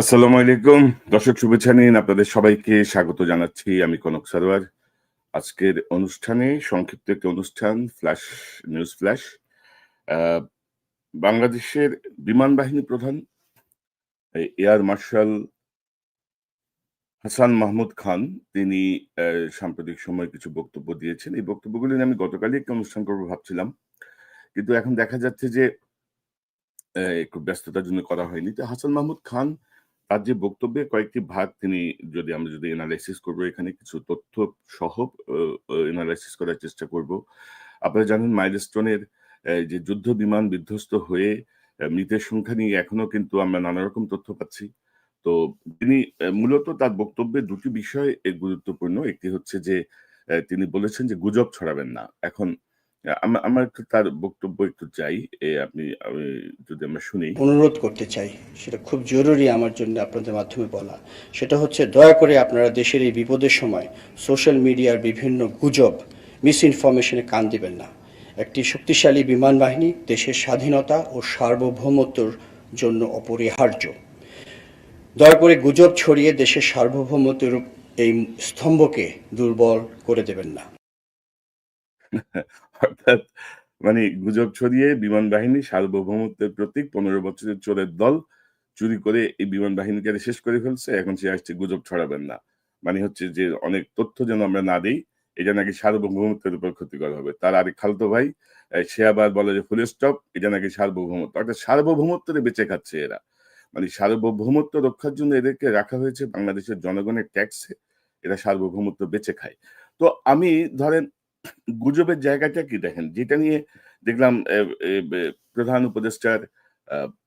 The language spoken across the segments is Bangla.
আসসালামু আলাইকুম। দর্শক শুভেচ্ছা নিন। আপনাদের সবাইকে স্বাগত জানাচ্ছি আমি কনক সারোয়ার। আজকের অনুষ্ঠানে সংক্ষিপ্ত একটি অনুষ্ঠান ফ্ল্যাশ নিউজ ফ্ল্যাশ। আহ, বাংলাদেশের বিমান বাহিনী প্রধান এয়ার মার্শাল হাসান মাহমুদ খান তিনি আহ, সাম্প্রতিক সময়ে কিছু বক্তব্য দিয়েছেন। এই বক্তব্যগুলি আমি গতকালই একটি অনুষ্ঠান করব ভাবছিলাম। কিন্তু এখন দেখা যাচ্ছে যে আহ, একটু ব্যস্ততার জন্য করা হয়নি। তো হাসান মাহমুদ খান তার যে বক্তব্যে কয়েকটি ভাগ তিনি যদি আমরা যদি এনালাইসিস করব, এখানে কিছু তথ্য সহ এনালাইসিস করার চেষ্টা করব। আপনারা জানেন মাইলস্টোনের যে যুদ্ধ বিমান বিধ্বস্ত হয়ে মৃতের সংখ্যা নিয়ে এখনও কিন্তু আমরা নানা রকম তথ্য পাচ্ছি। তো তিনি মূলত তার বক্তব্যে দুটি বিষয় গুরুত্বপূর্ণ। একটি হচ্ছে যে তিনি বলেছেন যে, গুজব ছড়াবেন না। এখন আমার একটু তার বক্তব্য একটু চাই। এ আপনি আমি যদি আমরা শুনি। অনুরোধ করতে চাই সেটা খুব জরুরি আমার জন্য আপনাদের মাধ্যমে বলা। সেটা হচ্ছে দয়া করে আপনারা দেশের এই বিপদের সময় সোশ্যাল মিডিয়ার বিভিন্ন গুজব মিস ইনফরমেশনে কান দিবেন না। একটি শক্তিশালী বিমান বাহিনী দেশের স্বাধীনতা ও সার্বভৌমত্বর জন্য অপরিহার্য। দয়া করে গুজব ছড়িয়ে দেশের সার্বভৌমত্বের এই স্তম্ভকে দুর্বল করে দেবেন না। অর্থাৎ মানে গুজব ছড়িয়ে বিমান বাহিনী সার্বভৌমত্বের প্রতীক পনেরো বছরের চোরের দল চুরি করে এই বিমান বাহিনীকে শেষ করে ফেলছে, এখন সে আসছে গুজব ছড়াবেন না। মানে হচ্ছে যে অনেক তথ্য যেন আমরা না দিই, এটা নাকি সার্বভৌমত্বের উপর ক্ষতিকর হবে। তার আরেক খালতো ভাই সে আবার বলে যে, ফুল স্টপ, এটা নাকি সার্বভৌমত্ব। অর্থাৎ সার্বভৌমত্বের বেঁচে খাচ্ছে এরা। মানে সার্বভৌমত্ব রক্ষার জন্য এদেরকে রাখা হয়েছে বাংলাদেশের জনগণের ট্যাক্সে। এরা সার্বভৌমত্ব বেঁচে খায়। তো আমি ধরেন গুজবের জায়গাটা কি দেখেন? যেটা নিয়ে দেখলাম প্রধান উপদেষ্টার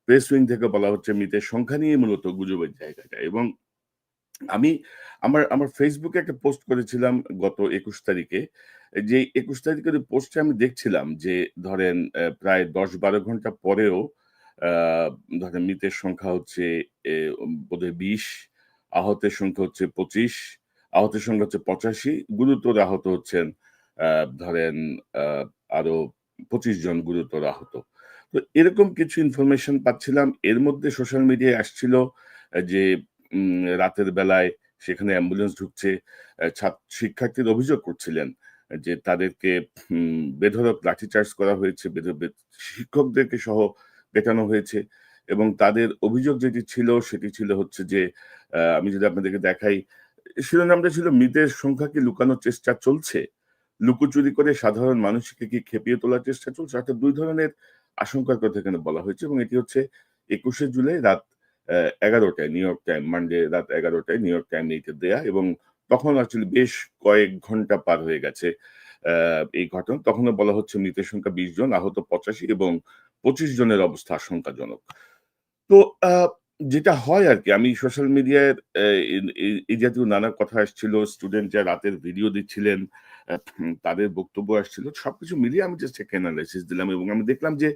প্রেস উইং থেকে বলা হচ্ছে মৃতের সংখ্যা নিয়ে মূলত গুজবের জায়গাটা। এবং আমি আমার আমার ফেসবুকে একটা পোস্ট করেছিলাম গত একুশ তারিখে। যে একুশ তারিখের পোস্টে আমি দেখছিলাম যে, ধরেন প্রায় দশ বারো ঘণ্টা পরেও ধরেন মৃতের সংখ্যা হচ্ছে বোধহয় বিশ, আহতের সংখ্যা হচ্ছে পঁচিশ, আহতের সংখ্যা হচ্ছে পঁচাশি, গুরুতর আহত হচ্ছেন ধরেন আরও পঁচিশ জন গুরুতর আহত। তো এরকম কিছু ইনফরমেশন পাচ্ছিলাম। এর মধ্যে সোশ্যাল মিডিয়ায় আসছিল যে রাতের বেলায় সেখানে অ্যাম্বুলেন্স ঢুকছে শিক্ষার্থীর অভিযোগ করছিলেন, যে তাদেরকে বেধরক লাঠিচার্জ করা হয়েছে শিক্ষকদেরকে সহ পেটানো হয়েছে। এবং তাদের অভিযোগ যেটি ছিল, সেটি ছিল হচ্ছে যে আমি যদি আপনাদেরকে দেখাই, শিরোনামটা ছিল, মৃতের সংখ্যা কি লুকানোর চেষ্টা চলছে? লুকোচুরি করে সাধারণ মানুষকে কি খেপিয়ে তোলার চেষ্টা চলছে? অর্থাৎ দুই ধরনের আশঙ্কার কথা এখানে বলা হয়েছে এবং এটি হচ্ছে একুশে জুলাই রাত এগারোটায় নিউ ইয়র্ক টাইম মানডে রাত এগারোটায় নিউ ইয়র্ক টাইম এইটা দেয়া এবং তখন আসলে বেশ কয়েক ঘণ্টা পার হয়ে গেছে এই ঘটনা। তখনও বলা হচ্ছে মৃতের সংখ্যা বিশ জন, আহত পঁচাশি এবং পঁচিশ জনের অবস্থা আশঙ্কাজনক। তো যেটা হয় আর কি, আমি সোশ্যাল মিডিয়ায় এই জাতীয় নানা কথা আসছিল স্টুডেন্ট যা রাতের ভিডিও দিচ্ছিলেন তাদের বক্তব্য আসছিল, সবকিছু মিলিয়ে আমি জাস্ট একটা অ্যানালাইসিস দিলাম এবং আমি দেখলাম যে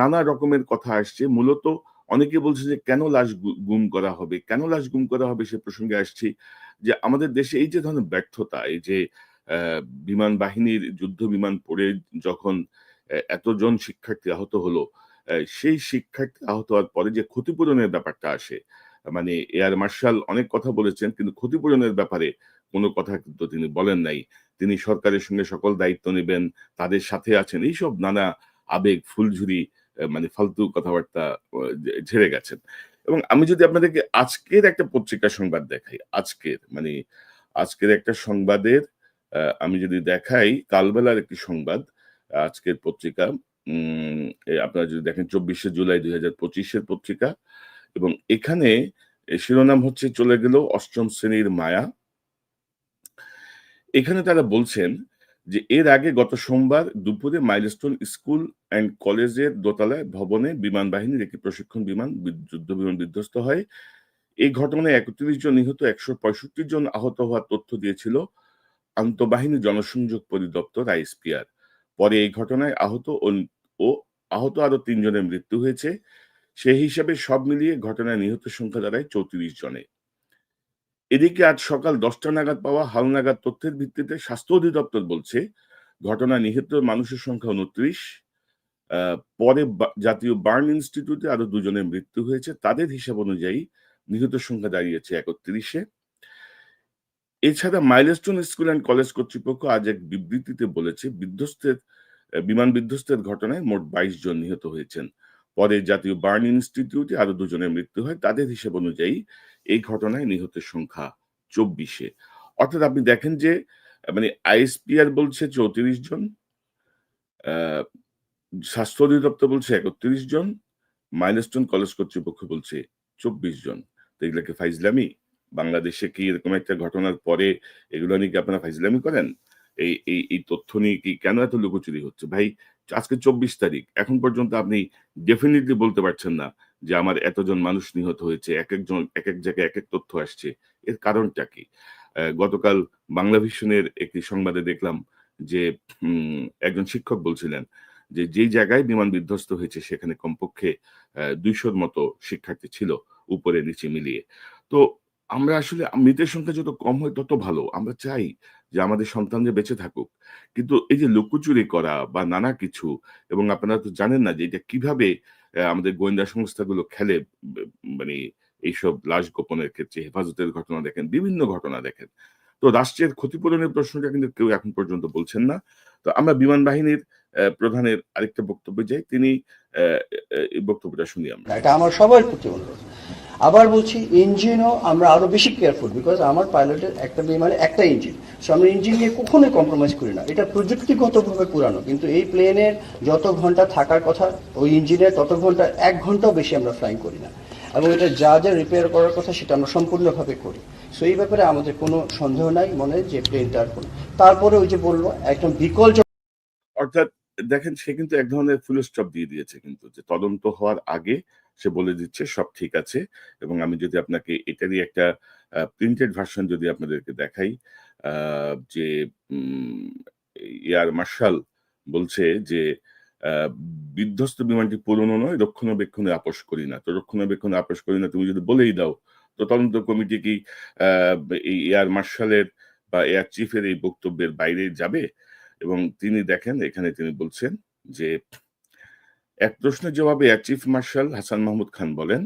নানা রকমের কথা আসছে। মূলত অনেকে বলছে যে, কেন লাশ গুম করা হবে? কেন লাশ গুম করা হবে? সে প্রসঙ্গে আসছি যে, আমাদের দেশে এই যে ধরনের ব্যর্থতা, এই যে বিমান বাহিনীর যুদ্ধ বিমান পড়ে যখন এতজন শিক্ষার্থী আহত হলো সেই শিক্ষার্থী আহত হওয়ার পরে যে ক্ষতিপূরণের ব্যাপারটা আসে মানে এয়ার মার্শাল অনেক কথা বলেছেন, কিন্তু ক্ষতিপূরণের ব্যাপারে কোনো কথা কিন্তু তিনি বলেন নাই। তিনি সরকারের সঙ্গে সকল দায়িত্ব নেবেন, তাদের সাথে আছেন। এইসব নানা আবেগ, ফুলঝুরি মানে ফালতু কথাবার্তা ঝেড়ে গেছেন। এবং আমি যদি আপনাদেরকে আজকের একটা পত্রিকা সংবাদ দেখাই, আজকের মানে আজকের একটা সংবাদের আমি যদি দেখাই, কালবেলার একটি সংবাদ, আজকের পত্রিকা আপনারা যদি দেখেন চব্বিশে জুলাই দুই হাজার পঁচিশের পত্রিকা, এবং এখানে শিরোনাম হচ্ছে, চলে গেল অষ্টম শ্রেণির মায়া। এখানে তারা বলছেন যে এর আগে গত সোমবার দুপুরে মাইলস্টোন স্কুল অ্যান্ড কলেজের দোতলায় ভবনে বিমান বাহিনীর একটি প্রশিক্ষণ বিমান যুদ্ধ বিমান বিধ্বস্ত হয়। এই ঘটনায় একত্রিশ জন নিহত, একশো পঁয়ষট্টি জন আহত হওয়ার তথ্য দিয়েছিল আন্তঃবাহিনী জনসংযোগ পরিদপ্তর আইএসপিআর। পরে এই ঘটনায় আহত ও- আহত আরও তিনজনের মৃত্যু হয়েছে। সেই হিসাবে সব মিলিয়ে ঘটনায় নিহত সংখ্যা দাঁড়ায় চৌত্রিশ জনে। এদিকে আজ সকাল দশটা নাগাদ পাওয়া হালনাগাদ তথ্যের ভিত্তিতে স্বাস্থ্য অধিদপ্তর বলছে ঘটনায় নিহত মানুষের সংখ্যা উনত্রিশ পরে জাতীয় বার্ন ইনস্টিটিউটে আরও দুজনের মৃত্যু হয়েছে, তাদের হিসাব অনুযায়ী নিহতের সংখ্যা দাঁড়িয়েছে একত্রিশে। এছাড়া মাইলস্টোন স্কুল অ্যান্ড কলেজ কর্তৃপক্ষ আজ এক বিবৃতিতে বলেছে, বিধ্বস্তের বিমান বিধ্বস্তের ঘটনায় মোট বাইশ জন নিহত হয়েছেন। পরে জাতীয় বার্ন ইনস্টিটিউটে আরও দুজনের মৃত্যু হয়, তাদের হিসাব অনুযায়ী এই ঘটনায় নিহতের সংখ্যা চব্বিশে। অর্থাৎ আপনি দেখেন যে মানে আইএসপিআর বলছে চৌত্রিশ জন স্বাস্থ্য অধিদপ্তর বলছে একত্রিশ জন, মাইলস্টোন কলেজ কর্তৃপক্ষ বলছে চব্বিশ জন। তো এগুলোকে ফাইজলামি? বাংলাদেশে কি এরকম একটা ঘটনার পরে এগুলো নিয়ে কি আপনারা ফাইজলামি করেন? এই এই এই তথ্য নিয়ে কি কেন এত লুকোচুরি হচ্ছে? ভাই, আজকে চব্বিশ তারিখ, এখন পর্যন্ত আপনি ডেফিনেটলি বলতে পারছেন না যে আমার এতজন মানুষ নিহত হয়েছে এক একজন এক এক জায়গায় এক এক তথ্য আসছে, এর কারণটা কি? গতকাল বাংলা ভিশনের একটি সংবাদে দেখলাম যে একজন শিক্ষক বলছিলেন যে যেই জায়গায় বিমান বিধ্বস্ত হয়েছে সেখানে কমপক্ষে দুইশোর মতো শিক্ষার্থী ছিল উপরে নিচে মিলিয়ে। তো আমরা আসলে মৃতের সংখ্যা যত কম হয় তত ভালো। আমরা চাই যে আমাদের সন্তানদের বেঁচে থাকুক। কিন্তু এই যে লুকোচুরি করা বা নানা কিছু, এবং আপনারা তো জানেন না যে এটা কীভাবে আমাদের গোয়েন্দা সংস্থাগুলো খেলে মানে এইসব লাশ গোপনের ক্ষেত্রে হেফাজতের ঘটনা দেখেন, বিভিন্ন ঘটনা দেখেন। তো রাষ্ট্রের ক্ষতিপূরণের প্রশ্নটা কিন্তু কেউ এখন পর্যন্ত বলছেন না। তো আমরা বিমান বাহিনীর প্রধানের আরেকটা বক্তব্যে যাই। তিনি বক্তব্যটা শুনি আমরা। এটা আমার সবার প্রতি অনুরোধ। আবার বলছি, ইঞ্জিনও আমরা আরও বেশি কেয়ারফুল বিকজ আমার পাইলটের একটা বিমানে একটা ইঞ্জিন। সো আমরা ইঞ্জিন নিয়ে কখনোই কম্প্রোমাইজ করি না। এটা প্রযুক্তিগতভাবে পুরানো। কিন্তু এই প্লেনের যত ঘণ্টা থাকার কথা, ওই ইঞ্জিনের তত ঘণ্টা, এক ঘন্টাও বেশি আমরা ফ্লাইং করি না। এবং এটা যা যা রিপেয়ার করার কথা সেটা আমরা সম্পূর্ণভাবে করি। সো এই ব্যাপারে আমাদের কোনো সন্দেহ নাই, মনে যে প্লেনটার কোনো তারপরে ওই যে বলল, একদম বিকল অর্থাৎ, দেখেন, সে কিন্তু এক ধরনের ফুল স্টপ দিয়ে দিয়েছে কিন্তু, যে তদন্ত হওয়ার আগে সে বলে দিচ্ছে, সব ঠিক আছে। এবং আমি যদি আপনাকে এটারই একটা প্রিন্টেড ভার্সন যদি আপনাদেরকে দেখাই যে এয়ার মার্শাল বলছে যে বিধ্বস্ত বিমানটি পুরনো নয়, রক্ষণাবেক্ষণে আপোষ করি না। তো রক্ষণাবেক্ষণে আপোষ করি না, তুমি যদি বলেই দাও, তো তদন্ত কমিটি কি এই এয়ার মার্শালের বা এয়ার চিফের এই বক্তব্যের বাইরে যাবে? এবং তিনি দেখেন, এখানে তিনি বলছেন যে, এক প্রশ্নের জবাবে air chief marshal Hasan Mahmud Khan বলেন,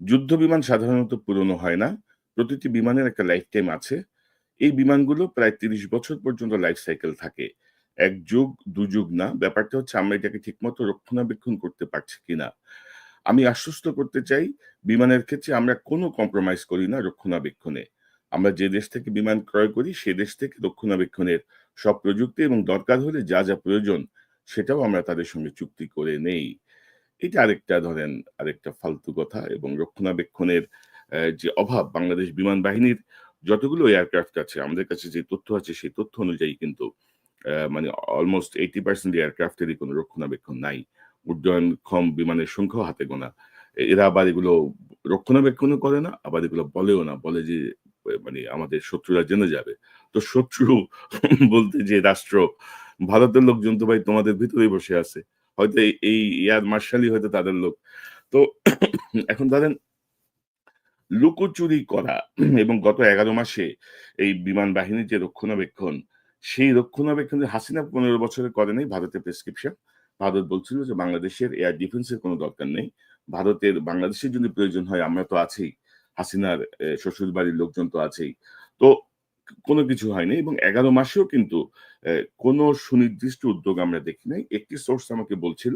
যুদ্ধ বিমান সাধারণত পুরনো হয় না, প্রতিটি বিমানের একটা লাইফ টাইম আছে। এই বিমানগুলো প্রায় তিরিশ বছর পর্যন্ত লাইফ সাইকেল থাকে। এক যুগ, দু যুগ না। ব্যাপারটা হচ্ছে আমরা এটাকে ঠিকমতো রক্ষণাবেক্ষণ করতে পারছি কিনা। আমি আশ্বস্ত করতে চাই, বিমানের ক্ষেত্রে আমরা কোনো কম্প্রোমাইজ করি না রক্ষণাবেক্ষণে। আমরা যে দেশ থেকে বিমান ক্রয় করি, সে দেশ থেকে রক্ষণাবেক্ষণের সব প্রযুক্তি এবং দরকার হলে যা যা প্রয়োজন, সেটাও আমরা তাদের সঙ্গে চুক্তি করে নেই। এটা আরেকটা ধরেন, আরেকটা ফালতু কথা এবং রক্ষণাবেক্ষণের যে অভাব বাংলাদেশ বিমান বাহিনীর, যতগুলো এয়ারক্রাফট আছে, আমাদের কাছে যে তথ্য আছে, সেই তথ্য অনুযায়ী কিন্তু মানে অলমোস্ট এইটি পার্সেন্ট এয়ারক্রাফটেরই কোনো রক্ষণাবেক্ষণ নাই। উড্ডয়নক্ষম বিমানের সংখ্যাও হাতে গোনা। এরা আবার এগুলো রক্ষণাবেক্ষণও করে না, আবার এগুলো বলেও না। বলে যে মানে আমাদের শত্রুরা জেনে যাবে। তো শত্রু বলতে যে রাষ্ট্র, ভারতের লোকজন তো ভাই তোমাদের ভিতরেই বসে আছে। হয়তো এই- এই এয়ার মার্শালই হয়তো তাদের লোক। তো এখন ধরেন, লুকোচুরি করা এবং গত এগারো মাসে এই বিমান বাহিনীর যে রক্ষণাবেক্ষণ সেই রক্ষণাবেক্ষণে হাসিনা পনেরো বছরে করে করেনি ভারতের প্রেসক্রিপশন ভারত বলছিল যে বাংলাদেশের এয়ার ডিফেন্সের কোনো দরকার নেই। ভারতের, বাংলাদেশের যদি প্রয়োজন হয়, আমরা তো আছেই। হাসিনার শ্বশুর বাড়ির লোকজন তো আছেই। তো কোনো কিছু হয়নি এবং এগারো মাসেও কিন্তু কোনো সুনির্দিষ্ট উদ্যোগ আমরা দেখি নাই। একটি সোর্স আমাকে বলছিল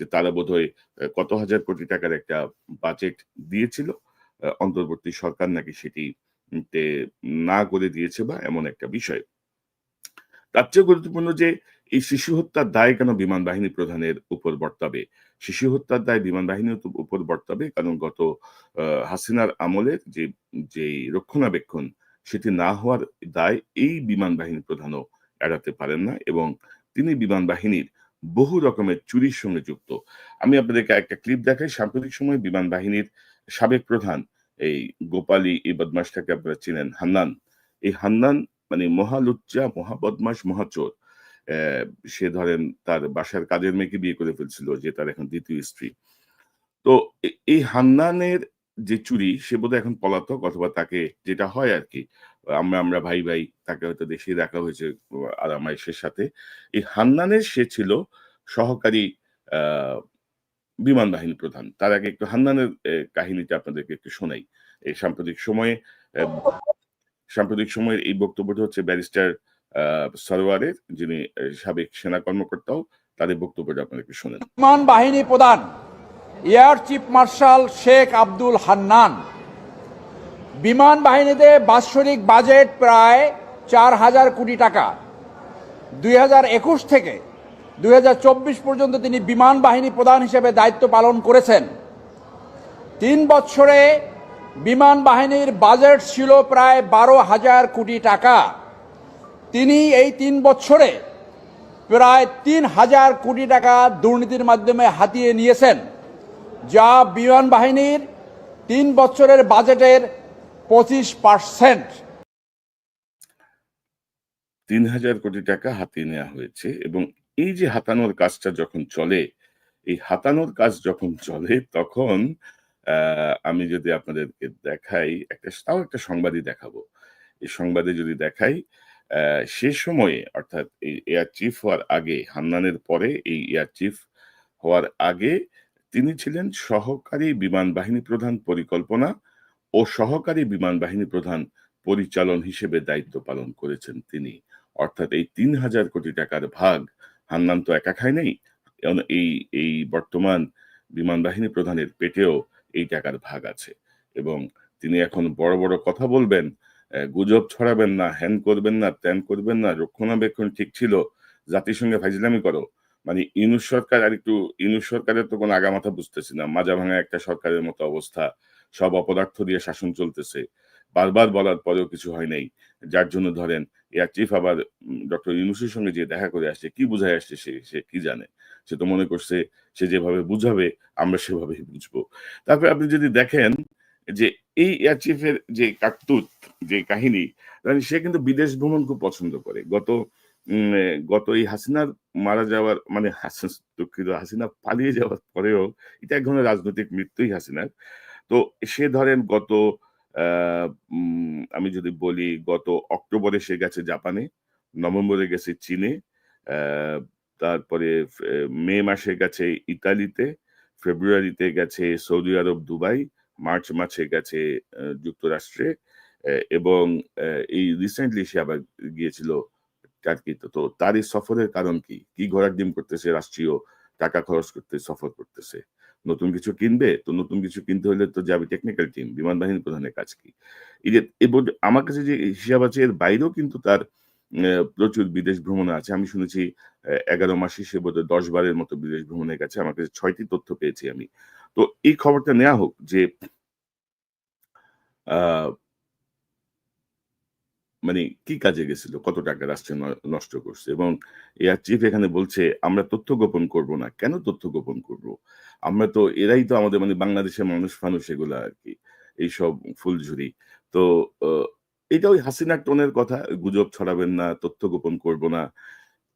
যে তারা বোধহয় কত হাজার কোটি টাকার একটা বাজেট দিয়েছিল। অন্তর্বর্তী সরকার নাকি সেটি না করে দিয়েছে বা এমন একটা বিষয়। তার চেয়ে গুরুত্বপূর্ণ যে এই শিশু হত্যার দায় কেন বিমান বাহিনী প্রধানের উপর বর্তাবে? শিশু হত্যার দায় বিমান বাহিনীর উপ- উপর বর্তাবে কারণ গত হাসিনার আমলের যে যে রক্ষণাবেক্ষণ সেটি না হওয়ার দায় এই বিমান বাহিনী প্রধানও এড়াতে পারেন না এবং তিনি বিমান বাহিনীর বহু রকমের চুরির সঙ্গে যুক্ত। আমি আপনাদেরকে একটা ক্লিপ দেখাই। সাম্প্রতিক সময় বিমান বাহিনীর সাবেক প্রধান এই গোপালী এই বদমাসটাকে আপনারা চিনেন, হান্নান। এই হান্নান মানে মহালুচ্চা মহাবদমাস মহাচোর সে ধরেন তার বাসার কাজের মেয়েকে বিয়ে করে ফেলছিল, যে তার এখন দ্বিতীয় স্ত্রী। তো এই হান্নানের যে চুরি, সে বোধহয় এখন পলাতক অথবা তাকে যেটা হয় আর কি আমরা আমরা ভাই ভাই, তাকে হয়তো দেশে রাখা হয়েছে আরামাইশের সাথে। এই হান্নানের সে ছিল সহকারী বিমান বাহিনী প্রধান। তার আগে একটু হান্নানের কাহিনীটা আপনাদেরকে একটু শোনাই। এই সাম্প্রতিক সময়ে সাম্প্রতিক সময়ের এই বক্তব্যটি হচ্ছে ব্যারিস্টার সরোয়ারের, যিনি সাবেক সেনা কর্মকর্তাও, তাদের বক্তব্যটা আপনাদেরকে শোনেন। বিমান বাহিনী প্রধান, air chief marshal Sheikh Abdul Hannan. বিমান বাহিনীতে বাৎসরিক বাজেট প্রায় চার হাজার কোটি টাকা। দুই হাজার একুশ থেকে দুই হাজার চব্বিশ পর্যন্ত তিনি বিমান বাহিনী প্রধান হিসেবে দায়িত্ব পালন করেছেন। তিন বছরে বিমান বাহিনীর বাজেট ছিল প্রায় বারো হাজার কোটি টাকা। তিনি এই তিন বছরে প্রায় তিন হাজার কোটি টাকা দুর্নীতির মাধ্যমে হাতিয়ে নিয়েছেন, যা বিমান বাহিনীর তিন বছরের বাজেটের পঁচিশ পার্সেন্ট। তিন হাজার কোটি টাকা হাতিয়ে নেওয়া হয়েছে এবং এই যে হাতানোর কাজটা যখন চলে, এই হাতানোর কাজ যখন চলে, তখন আমি যদি আপনাদেরকে দেখাই, একটা তাও একটা সংবাদই দেখাবো। এই সংবাদে যদি দেখাই সে সময়ে অর্থাৎ এই এয়ার চিফ হওয়ার আগে, হান্নানের পরে এই এয়ার চিফ হওয়ার আগে, তিনি ছিলেন সহকারী বিমান বাহিনী প্রধান পরিকল্পনা ও সহকারী বিমান বাহিনী প্রধান পরিচালন হিসেবে দায়িত্ব পালন করেছেন তিনি। অর্থাৎ এই তিন হাজার কোটি টাকার ভাগ হান্নান তো একা খায় নেই। এই এই বর্তমান বিমান বাহিনী প্রধানের পেটেও এই টাকার ভাগ আছে। এবং তিনি এখন বড় বড় কথা বলবেন গুজব ছড়াবেন না হ্যান করবেন না, ত্যান করবেন না, রক্ষণাবেক্ষণ ঠিক ছিল জাতিসংঘে ফাইজলামি করো। মানে ইউনুস সরকার আর একটু ইউনুস সরকারের তো কোনো আগামাথা বুঝতেছি না, মাজা ভাঙা একটা সরকারের মতো অবস্থা, সব অপদার্থ দিয়ে শাসন চলতেছে। বারবার বলার পরেও কিছু হয় নাই। যার জন্য ধরেন, এয়ার চিফ আবার ডক্টর ইউনুসের সঙ্গে যে দেখা করে আসছে, কি বুঝায় আসছে সে সে কি জানে? সে তো মনে করছে সে যেভাবে বুঝাবে, আমরা সেভাবেই বুঝব। তারপরে আপনি যদি দেখেন যে এই এয়ার চিফের যে কাকতুত, যে কাহিনী সে কিন্তু বিদেশ ভ্রমণ খুব পছন্দ করে। গত গত এই হাসিনার মারা যাওয়ার মানে দুঃখিত, হাসিনা পালিয়ে যাওয়ার পরেও এটা এক ধরনের রাজনৈতিক মৃত্যুই হাসিনার। তো সে ধরেন গত আমি যদি বলি গত অক্টোবরে সে গেছে জাপানে, নভেম্বরে গেছে চীনে তারপরে মে মাসে গেছে ইতালিতে, ফেব্রুয়ারিতে গেছে সৌদি আরব দুবাই, মার্চ মাসে গেছে যুক্তরাষ্ট্রে এবং এই রিসেন্টলি সে আবার গিয়েছিল টার্কিতে তো তার এই সফরের কারণ কি? কি ঘোরার ডিম করতেছে রাষ্ট্রীয়, টাকা খরচ করতে, সফর করতেছে? নতুন কিছু কিনবে? তো নতুন কিছু কিনতে হলে তো যাবে টেকনিক্যাল টিম বিমান বাহিনী প্রধানের কাজ কি? এই যে আমার কাছে যে হিসাব আছে, এর বাইরেও কিন্তু তার প্রচুর বিদেশ ভ্রমণে আছে। আমি শুনেছি এগারো মাসে সে বোধহয় দশ বারের মতো বিদেশ ভ্রমণে গেছে আমার কাছে ছয়টি তথ্য পেয়েছি আমি। তো এই খবরটা নেওয়া হোক যে মানে কি কাজে গেছিল? কত টাকা রাষ্ট্রে নষ্ট করছে? এবং এয়ার চিফ এখানে বলছে, আমরা তথ্য গোপন করব না। কেন তথ্য গোপন করব? আমরা তো, এরাই তো আমাদের মানে বাংলাদেশের মানুষ ফানুষ এগুলা আর কি, এইসব ফুলঝুরি। তো এটা ওই হাসিনা টোনের কথা, গুজব ছড়াবেন না, তথ্য গোপন করব না।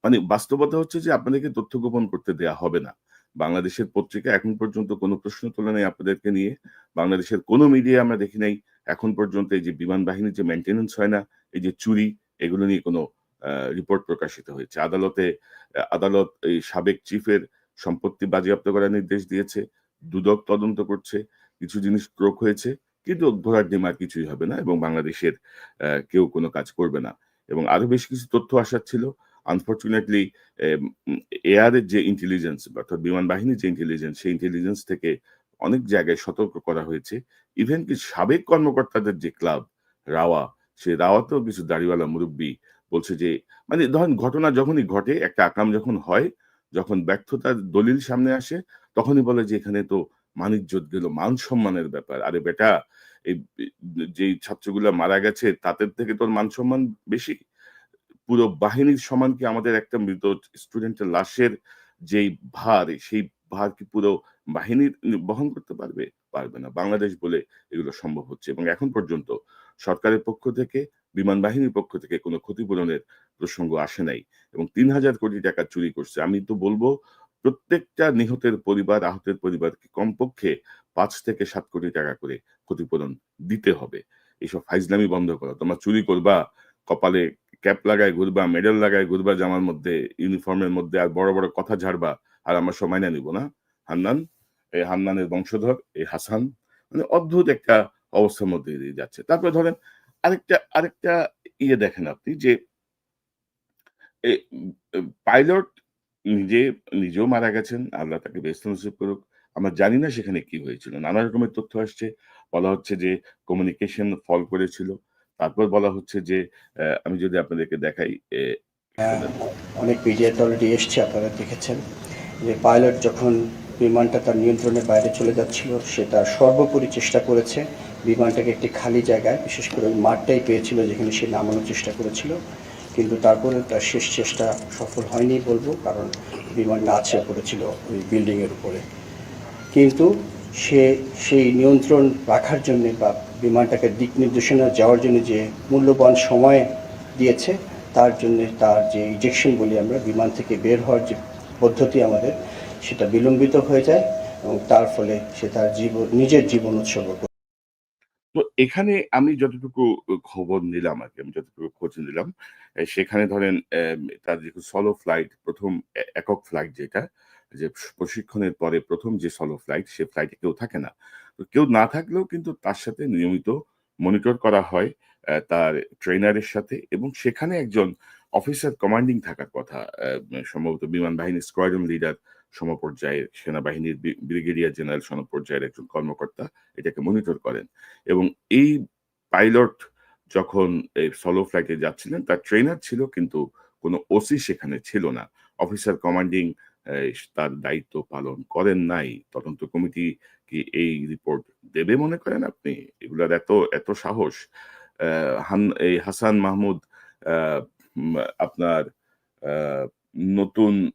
মানে বাস্তবতা হচ্ছে যে আপনাদেরকে তথ্য গোপন করতে দেয়া হবে না। বাংলাদেশের পত্রিকা এখন পর্যন্ত কোনো প্রশ্ন তোলে নাই আপনাদেরকে নিয়ে। বাংলাদেশের কোনো মিডিয়া আমরা দেখি নাই। এখন পর্যন্ত এই যে বিমান বাহিনীর যে মেনটেনেন্স হয় না, এই যে চুরি, এগুলো নিয়ে কোনো রিপোর্ট প্রকাশিত হয়েছে। আদালতে, আদালত এই সাবেক চিফের সম্পত্তি বাজেয়াপ্ত করার নির্দেশ দিয়েছে। দুদক তদন্ত করছে। কিছু জিনিস ক্রোক হয়েছে। কিন্তু ঘোড়ার ডিম আর কিছুই হবে না এবং বাংলাদেশের কেউ কোনো কাজ করবে না। এবং আরও বেশ কিছু তথ্য আসার ছিল। আনফর্চুনেটলি এয়ারের যে ইন্টেলিজেন্স অর্থাৎ বিমান বাহিনীর যে ইন্টেলিজেন্স সেই ইন্টেলিজেন্স থেকে অনেক জায়গায় সতর্ক করা হয়েছে। ইভেন কি সাবেক কর্মকর্তাদের যে ক্লাব, রাওয়া, সে রাওয়াতেও কিছু দাড়িওয়ালা মুরব্বী বলছে যে মানে ধরেন ঘটনা যখনই ঘটে, একটা আকাম যখন হয়, যখন ব্যর্থতার দলিল সামনে আসে, তখনই বলে যে এখানে তো মানিজ্যত গেল মান সম্মানের ব্যাপার। আরে বেটা, এই যেই ছাত্রগুলা মারা গেছে, তাদের থেকে তোর মান সম্মান বেশি? পুরো বাহিনীর সমান কি আমাদের একটা মৃত স্টুডেন্টের লাশের যেই ভার, সেই ভার কি পুরো বাহিনীর বহন করতে পারবে? পারবে না। বাংলাদেশ বলে এগুলো সম্ভব হচ্ছে। এবং এখন পর্যন্ত সরকারের পক্ষ থেকে, বিমান বাহিনীর পক্ষ থেকে কোনো ক্ষতিপূরণের প্রসঙ্গ আসে নাই। এবং তিন হাজার কোটি টাকা চুরি করছে। আমি তো বলব প্রত্যেকটা নিহতের পরিবার, আহতের পরিবারকে কমপক্ষে পাঁচ থেকে সাত কোটি টাকা করে ক্ষতিপূরণ দিতে হবে। এইসব ফাইজলামি বন্ধ করো। তোমরা চুরি করবা, কপালে ক্যাপ লাগায় ঘুরবা, মেডেল লাগায় ঘুরবা, জামার মধ্যে, ইউনিফর্মের মধ্যে, আর বড় বড় কথা ঝাড়বা, আর আমরা সময় না নিব না। হান্নান, এই হান্নানের বংশধর, এই হাসান মানে অদ্ভুত একটা অবস্থার মধ্যে দিয়ে যাচ্ছে। তারপরে ধরেন আরেকটা আরেকটা ইয়ে দেখেন আপনি যে পাইলট নিজে নিজেও মারা গেছেন আল্লাহ তাকে বেস্ত নসিব করুক। আমরা জানি না সেখানে কি হয়েছিল। নানা রকমের তথ্য আসছে। বলা হচ্ছে যে কমিউনিকেশন ফল করেছিল। তারপর বলা হচ্ছে যে আমি যদি আপনাদেরকে দেখাই এ, অনেক মিডিয়াতে অলরেডি এসছে আপনারা দেখেছেন। যে পাইলট যখন বিমানটা তার নিয়ন্ত্রণের বাইরে চলে যাচ্ছিল সে তার সর্বোপরি চেষ্টা করেছে। বিমানটাকে একটি খালি জায়গায় বিশেষ করে মাঠটাই পেয়েছিল যেখানে সে নামানোর চেষ্টা করেছিল। কিন্তু তারপরে তার শেষ চেষ্টা সফল হয়নি বলব, কারণ বিমানটা আছে পড়েছিল ওই বিল্ডিংয়ের উপরে কিন্তু সে সেই নিয়ন্ত্রণ রাখার জন্যে বা বিমানটাকে দিক নির্দেশনা যাওয়ার জন্য যে মূল্যবান সময় দিয়েছে, তার জন্য তার যে ইজেকশন বলি আমরা, বিমান থেকে বের হওয়ার যে পদ্ধতি আমাদের, সেটা বিলম্বিত হয়ে যায় এবং তার ফলে সে তার জীবন, নিজের জীবন উৎসর্গ। তো এখানে আমি যতটুকু খবর নিলাম আর কি, আমি যতটুকু খোঁজ নিলাম সেখানে ধরেন তার যে সলো ফ্লাইট প্রথম একক ফ্লাইট যেটা, যে প্রশিক্ষণের পরে প্রথম যে সলো ফ্লাইট সে ফ্লাইটে কেউ থাকে না। তো কেউ না থাকলেও কিন্তু তার সাথে নিয়মিত মনিটর করা হয় তার ট্রেনারের সাথে এবং সেখানে একজন অফিসার কমান্ডিং থাকার কথা সম্ভবত বিমান বাহিনীর স্কোয়াড্রন লিডার সমপর্যায়ের সেনাবাহিনীর ব্রিগেডিয়ার জেনারেল সমপর্যায়ের একজন কর্মকর্তা এটাকে মনিটর করেন এবং এই পাইলট যখন এই সলো ফ্লাইটে যাচ্ছিলেন, তার ট্রেনার ছিল কিন্তু কোনো ওসি সেখানে ছিল না। অফিসার কমান্ডিং তার দায়িত্ব পালন করেন নাই। তদন্ত কমিটি কি এই রিপোর্ট দেবে মনে করেন আপনি? এগুলার এত এত সাহস। হান- এই হাসান মাহমুদ আপনার নতুন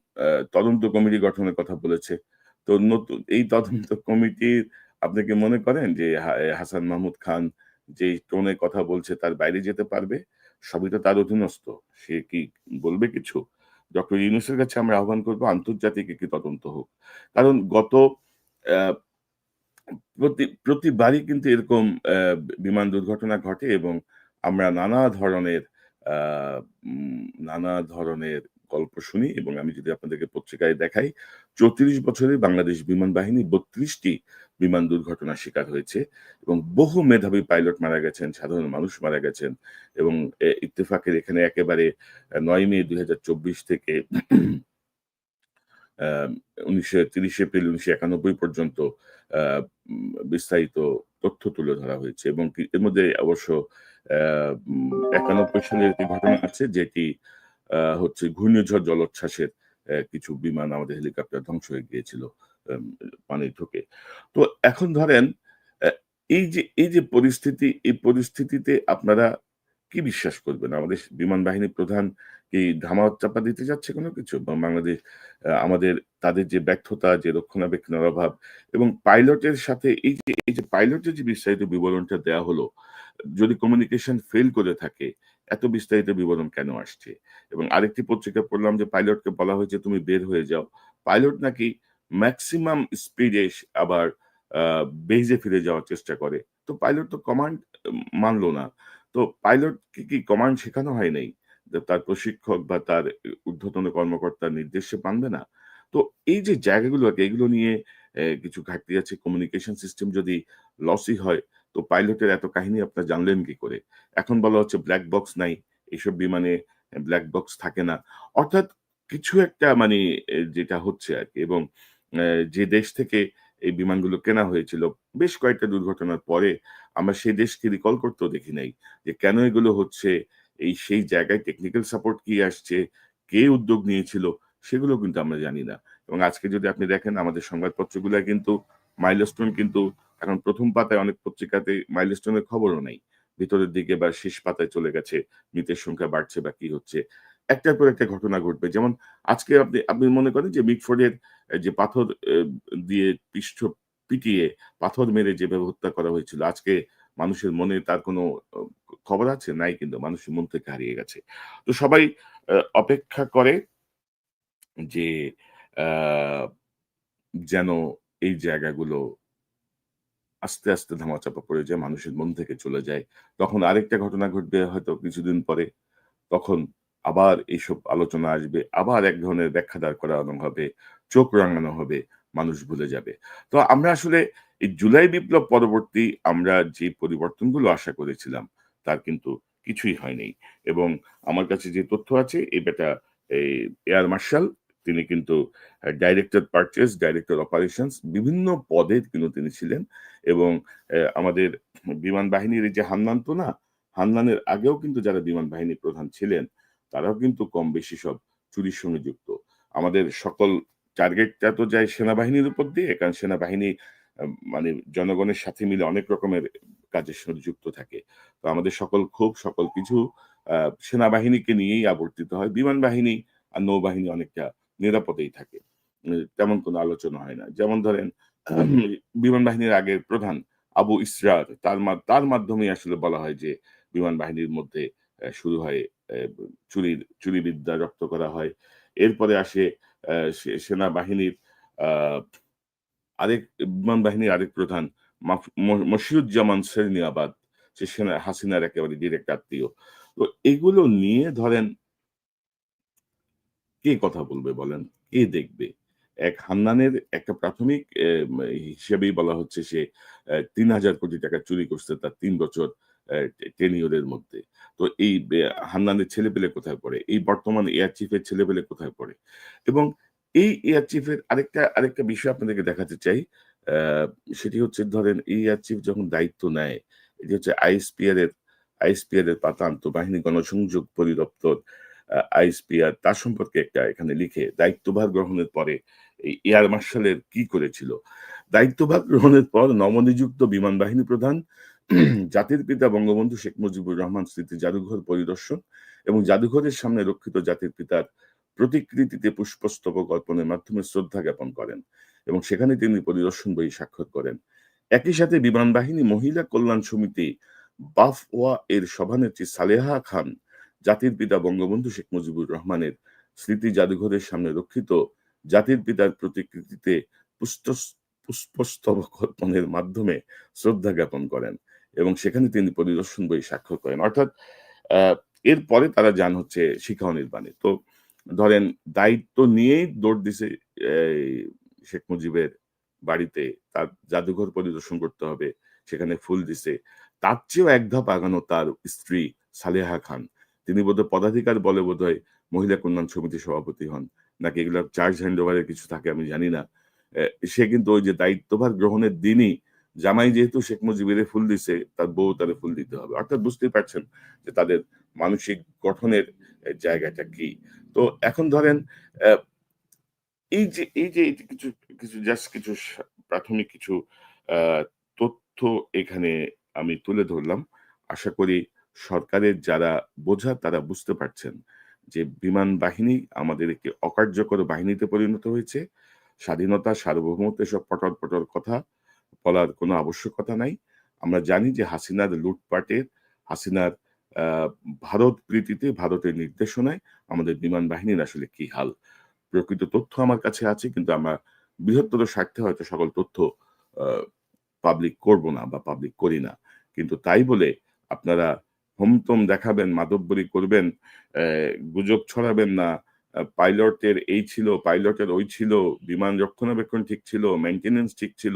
তদন্ত কমিটি গঠনের কথা বলেছে। তো নতুন এই তদন্ত কমিটির আপনি কি মনে করেন যে হাসান মাহমুদ খান যে টোনে কথা বলছে তার বাইরে যেতে পারবে? সবই তো তার অধীনস্থ। সে কি বলবে কিছু? ডক্টর ইউনুসের কাছে আমরা আহ্বান করব আন্তর্জাতিক একটি তদন্ত হোক। কারণ গত প্রতি প্রতিবারই কিন্তু এরকম বিমান দুর্ঘটনা ঘটে এবং আমরা নানা ধরনের নানা ধরনের গল্প শুনি এবং আমি যদি আপনাদেরকে পত্রিকায় দেখাই, চৌত্রিশ বছরে বাংলাদেশ বিমান বাহিনী বত্রিশটি বিমান দুর্ঘটনার শিকার হয়েছে এবং বহু মেধাবী পাইলট মারা গেছেন, সাধারণ মানুষ মারা গেছেন এবং ইত্তেফাকের এখানে একেবারে নয় মে দুই থেকে উনিশশো তিরিশ এপ্রিল উনিশশো একানব্বই পর্যন্ত বিস্তারিত তথ্য তুলে ধরা হয়েছে এবং এর মধ্যে অবশ্য একানব্বই সালের একটি ঘটনা আছে যেটি হচ্ছে ঘূর্ণিঝড় জলোচ্ছ্বাসের কিছু বিমান আমাদের হেলিকপ্টার ধ্বংস হয়ে গিয়েছিল পানি ঢুকে। তো এখন ধরেন এই যে এই যে পরিস্থিতি, এই পরিস্থিতিতে আপনারা কি বিশ্বাস করবেন? আমাদের বিমান বাহিনী প্রধান কি ধামা চাপা দিতে যাচ্ছে কোনো কিছু? বাংলাদেশ আমাদের, তাদের যে ব্যর্থতা, যে রক্ষণাবেক্ষণের অভাব এবং পাইলটের সাথে এই যে এই যে পাইলটের যে বিস্তারিত বিবরণটা দেওয়া হলো, যদি কমিউনিকেশন ফেল করে থাকে এত বিস্তারিত বিবরণ কেন আসছে? এবং আরেকটি পত্রিকা পড়লাম যে পাইলটকে বলা হয়েছে, তুমি বের হয়ে যাও। পাইলট নাকি ম্যাক্সিমাম স্পিডে আবার বেজে ফিরে যাওয়ার চেষ্টা করে। তো পাইলট তো কমান্ড মানলো না। তো পাইলট কি কমান্ড শেখানো হয় নাই? তার প্রশিক্ষক বা তার ঊর্ধ্বতন কর্মকর্তার নির্দেশে মানবে না? তো এই যে জায়গাগুলো এগুলো নিয়ে কিছু ঘাটতি আছে? কমিউনিকেশন সিস্টেম যদি লসই হয় তো পাইলটের এত কাহিনী আপনার জানলেন কি করে? এখন বলা হচ্ছে ব্ল্যাক বক্স নাই এইসব বিমানে ব্ল্যাক বক্স থাকে না। অর্থাৎ কিছু একটা মানে যেটা হচ্ছে আর কি এবং যে দেশ থেকে এই বিমানগুলো কেনা হয়েছিল, বেশ কয়েকটা দুর্ঘটনার পরে আমরা সেই দেশকে রিকল করতেও দেখি নাই যে কেন এগুলো হচ্ছে, এই সেই জায়গায় টেকনিক্যাল সাপোর্ট কি আসছে, কে উদ্যোগ নিয়েছিল, সেগুলো কিন্তু আমরা জানি না। এবং আজকে যদি আপনি দেখেন আমাদের সংবাদপত্রগুলো কিন্তু মাইলস্টোন কিন্তু এখন প্রথম পাতায় অনেক পত্রিকাতে মাইলস্টোনের খবরও নেই। ভিতরের দিকে বা শেষ পাতায় চলে গেছে, মৃতের সংখ্যা বাড়ছে বা কি হচ্ছে। একটার পর একটা ঘটনা ঘটবে। যেমন আজকে আপনি আপনি মনে করেন যে মিটফোর্ডের যে পাথর দিয়ে পৃষ্ঠ পিটিয়ে পাথর মেরে যেভাবে হত্যা করা হয়েছিল, আজকে মানুষের মনে তার কোনো খবর আছে? নাই কিন্তু, মানুষের মন থেকে হারিয়ে গেছে। তো সবাই অপেক্ষা করে যে যেন এই জায়গাগুলো আস্তে আস্তে ধামাচাপা পড়ে যায়, মানুষের মন থেকে চলে যায়। তখন আরেকটা ঘটনা ঘটবে হয়তো কিছুদিন পরে। তখন আবার এইসব আলোচনা আসবে, আবার এক ধরনের ব্যাখ্যা দাঁড় করানো হবে, চোখ রাঙানো হবে, মানুষ ভুলে যাবে। তো আমরা আসলে এই জুলাই বিপ্লব পরবর্তী আমরা যে পরিবর্তনগুলো আশা করেছিলাম, তার কিন্তু কিছুই হয়নি। এবং আমার কাছে যে তথ্য আছে, এই বেটা এয়ার মার্শাল তিনি কিন্তু ডাইরেক্টর পারচেস ডাইরেক্টর অপারেশনস বিভিন্ন পদে কিন্তু তিনি ছিলেন এবং আমাদের বিমান বাহিনীর যে হান্নান তো না, হান্নানের আগেও কিন্তু যারা বিমান বাহিনী প্রধান ছিলেন, তারাও কিন্তু কম বেশি সব চুরির সঙ্গে যুক্ত। আমাদের সকল টার্গেটটা তো যায় সেনাবাহিনীর উপর দিয়ে, কারণ সেনাবাহিনী মানে জনগণের সাথে মিলে অনেক রকমের কাজের সঙ্গে যুক্ত থাকে। তো আমাদের সকল ক্ষোভ, সকল কিছু সেনাবাহিনীকে নিয়েই আবর্তিত হয়। বিমান বাহিনী আর নৌবাহিনী অনেকটা নিরাপদেই থাকে। তেমন কোনো আলোচনা হয় না। যেমন ধরেন বিমান বাহিনীর আগের প্রধান আবু ইসরার তার তার মাধ্যমে আসলে বলা হয় যে বিমান বাহিনীর মধ্যে শুরু হয় চুরির চুরিবিদ্যা রপ্ত করা হয়। এরপরে আসে সেনাবাহিনীর আহ, আরেক বিমান বাহিনীর আরেক প্রধান মশিউজ্জামান সেরনিয়াবাদ সে সেনা হাসিনার একেবারে ডিরেক্ট আত্মীয়। তো এগুলো নিয়ে ধরেন কে কথা বলবে বলেন? কে দেখবে? এক হান্নানের একটা প্রাথমিক হিসেবেই বলা হচ্ছে সে তিন হাজার কোটি টাকা চুরি করছে তার তিন বছর টেনিওরের মধ্যে। তো এই হান্নানের ছেলেপেলে কোথায় পড়ে? এই বর্তমান এয়ার চিফের ছেলেপেলে কোথায় পড়ে? এবং এই এয়ার চিফের আরেকটা আরেকটা বিষয় আপনাদেরকে দেখাতে চাই সেটি হচ্ছে ধরেন এই এয়ার চিফ যখন দায়িত্ব নেয়, এটি হচ্ছে আইএসপিআর এর আইএসপিআর এর পাতা আন্তঃবাহিনী গণসংযোগ পরিদপ্তর আইএসপিআর তার সম্পর্কে একটা এখানে লিখে দায়িত্বভার গ্রহণের পরে এই এয়ার মার্শালের কি করেছিল? দায়িত্বভার গ্রহণের পর নবনিযুক্ত বিমান বাহিনী প্রধান, জাতির পিতা বঙ্গবন্ধু শেখ মুজিবুর রহমান স্মৃতি জাদুঘর পরিদর্শন এবং জাদুঘরের সামনে রক্ষিত জাতির পিতার প্রতিকৃতিতে পুষ্পস্তবক অর্পণের মাধ্যমে শ্রদ্ধা জ্ঞাপন করেন এবং সেখানে তিনি পরিদর্শন বই স্বাক্ষর করেন। একই সাথে বিমান বাহিনী মহিলা কল্যাণ সমিতি বাফওয়া এর সভানেত্রী সালেহা খান জাতির পিতা বঙ্গবন্ধু শেখ মুজিবুর রহমানের স্মৃতি জাদুঘরের সামনে রক্ষিত জাতির পিতার প্রতিকৃতিতে পুষ্পস্তবক অর্পণের মাধ্যমে শ্রদ্ধা জ্ঞাপন করেন এবং সেখানে তিনি পরিদর্শন বই স্বাক্ষর করেন। অর্থাৎ এরপরে তারা যান হচ্ছে শিখাও নির্বাণে। তো ধরেন, দায়িত্ব নিয়েই দৌড় দিছে শেখ মুজিবের বাড়িতে, তার জাদুঘর পরিদর্শন করতে হবে, সেখানে ফুল দিছে। তার চেয়েও এক ধাপ আগানো তার স্ত্রী সালেহা খান। তিনি বোধহয় পদাধিকার বলে বোধহয় মহিলা কল্যাণ সমিতির সভাপতি হন। নাকি এগুলো চার্জ হ্যান্ড ওভারের কিছু থাকে আমি জানি না। সে কিন্তু ওই যে দায়িত্বভার গ্রহণের দিনই জামাই যেহেতু শেখ মুজিবের ফুল দিছে, তার বউ তারে ফুল দিতে হবে। অর্থাৎ বুঝতেই পারছেন যে তাদের মানসিক গঠনের জায়গাটা কি। তো এখন ধরেন এই যে এই যে কিছু কিছু জাস্ট কিছু প্রাথমিক কিছু তথ্য এখানে আমি তুলে ধরলাম। আশা করি সরকারের যারা বোঝা, তারা বুঝতে পারছেন যে বিমান বাহিনী আমাদের একটি অকার্যকর বাহিনীতে পরিণত হয়েছে। স্বাধীনতা, সার্বভৌমত্ব, এসব পটর পটর কথা বলার কোনো আবশ্যকতা নাই। আমরা জানি যে হাসিনার লুটপাটের হাসিনার ভারত প্রীতিতে, ভারতের নির্দেশনায় আমাদের বিমান বাহিনীর আসলে কি হাল? প্রকৃত তথ্য আমার কাছে আছে, কিন্তু আমরা বৃহত্তর স্বার্থে হয়তো সকল তথ্য পাবলিক করব না বা পাবলিক করি না। কিন্তু তাই বলে আপনারা হোমতম দেখাবেন মাদব্বরি করবেন গুজব ছড়াবেন না। পাইলটের এই ছিল, পাইলটের ওই ছিল, বিমান রক্ষণাবেক্ষণ ঠিক ছিল মেনটেনেন্স ঠিক ছিল,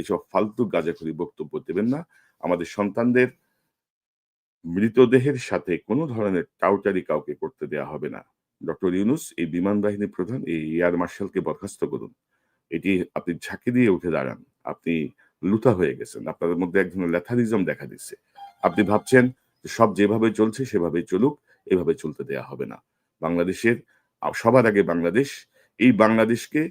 এসব ফালতু গাজাখড়ি বক্তব্য দেবেন না। আমাদের সন্তানদের মৃতদেহের সাথে কোনো ধরনের টাউটারি কাউকে করতে দেয়া হবে না। ডক্টর ইউনুস, এই বিমান বাহিনী প্রধান, এই এয়ার মার্শালকে বরখাস্ত করুন। এটি আপনি ঝাঁকি দিয়ে উঠে দাঁড়ান। আপনি লুতা হয়ে গেছেন। আপনাদের মধ্যে এক ধরনের ল্যাথারিজম দেখা দিচ্ছে। আপনি ভাবছেন সব যেভাবে চলছে সেভাবেই চলুক, এভাবে চলতে দেয়া হবে না। বাংলাদেশের সবার আগে বাংলাদেশ, এই বাংলাদেশকে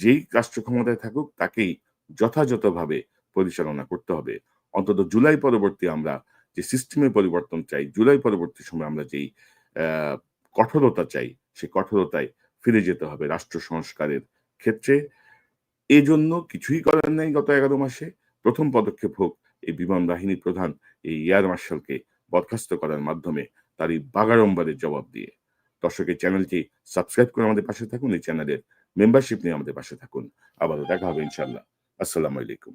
যেই রাষ্ট্র ক্ষমতায় থাকুক তাকেই যথাযথভাবে পরিচালনা করতে হবে। অন্তত জুলাই পরবর্তী আমরা যে সিস্টেমের পরিবর্তন চাই, জুলাই পরবর্তী সময় আমরা যেই কঠোরতা চাই সেই কঠোরতায় ফিরে যেতে হবে রাষ্ট্র সংস্কারের ক্ষেত্রে। এজন্য কিছুই করার নাই গত এগারো মাসে। প্রথম পদক্ষেপ হোক এই বিমান বাহিনী প্রধান এই এয়ার মার্শালকে বরখাস্ত করার মাধ্যমে তার এই বাগাড়ম্বরের জবাব দিয়ে। দর্শকের চ্যানেলটি সাবস্ক্রাইব করে আমাদের পাশে থাকুন, এই চ্যানেলের মেম্বারশিপ নিয়ে আমাদের পাশে থাকুন। আবারও দেখা হবে ইনশাল্লাহ আসসালামু আলাইকুম।